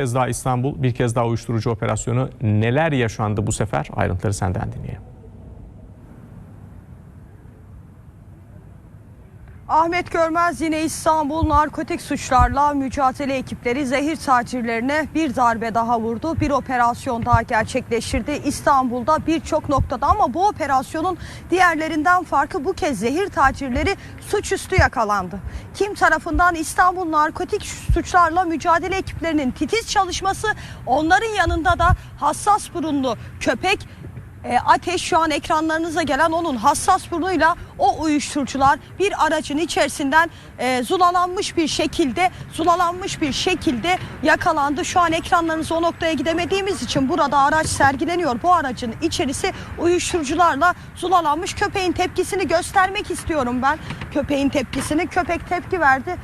Bir kez daha İstanbul, bir kez daha uyuşturucu operasyonu. Neler yaşandı bu sefer? Ayrıntıları senden dinleyelim. Ahmet Görmez yine İstanbul narkotik suçlarla mücadele ekipleri zehir tacirlerine bir darbe daha vurdu. Bir operasyon daha gerçekleştirdi İstanbul'da birçok noktada ama bu operasyonun diğerlerinden farkı bu kez zehir tacirleri suçüstü yakalandı. Kim tarafından İstanbul narkotik suçlarla mücadele ekiplerinin titiz çalışması onların yanında da hassas burunlu köpek e, ateş şu an ekranlarınıza gelen onun hassas burnuyla o uyuşturucular bir aracın içerisinden e, zulalanmış bir şekilde zulalanmış bir şekilde yakalandı. Şu an ekranlarınız o noktaya gidemediğimiz için burada araç sergileniyor. Bu aracın içerisi uyuşturucularla zulalanmış. Köpeğin tepkisini göstermek istiyorum ben. Köpeğin tepkisini. Köpek tepki verdi.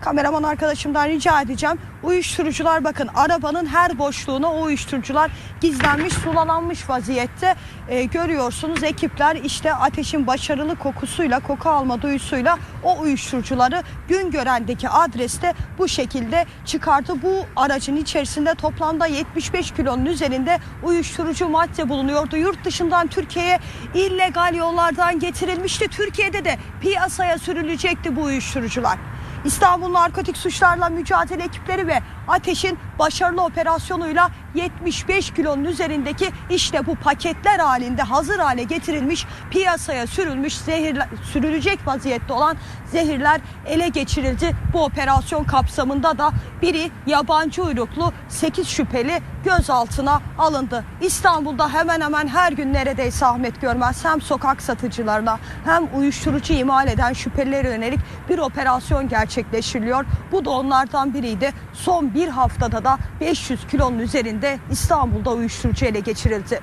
Kameraman arkadaşımdan rica edeceğim. Uyuşturucular bakın arabanın her boşluğuna o uyuşturucular gizlenmiş, sulalanmış vaziyette. Ee, görüyorsunuz ekipler işte ateşin başarılı kokusuyla, koku alma duyusuyla o uyuşturucuları Güngören'deki adreste bu şekilde çıkardı. Bu aracın içerisinde toplamda 75 kilonun üzerinde uyuşturucu madde bulunuyordu. Yurt dışından Türkiye'ye illegal yollardan getirilmişti. Türkiye'de de piyasaya sürülecekti bu uyuşturucular. İstanbul Narkotik Suçlarla Mücadele ekipleri ve Ateş'in başarılı operasyonuyla 75 kilonun üzerindeki işte bu paketler halinde hazır hale getirilmiş piyasaya sürülmüş zehirler, sürülecek vaziyette olan zehirler ele geçirildi. Bu operasyon kapsamında da biri yabancı uyruklu 8 şüpheli gözaltına alındı. İstanbul'da hemen hemen her gün neredeyse Ahmet Görmez hem sokak satıcılarına hem uyuşturucu imal eden şüphelilere yönelik bir operasyon gerçekleştiriliyor. Bu da onlardan biriydi. Son bir haftada da 500 kilonun üzerinde İstanbul'da uyuşturucu ele geçirildi.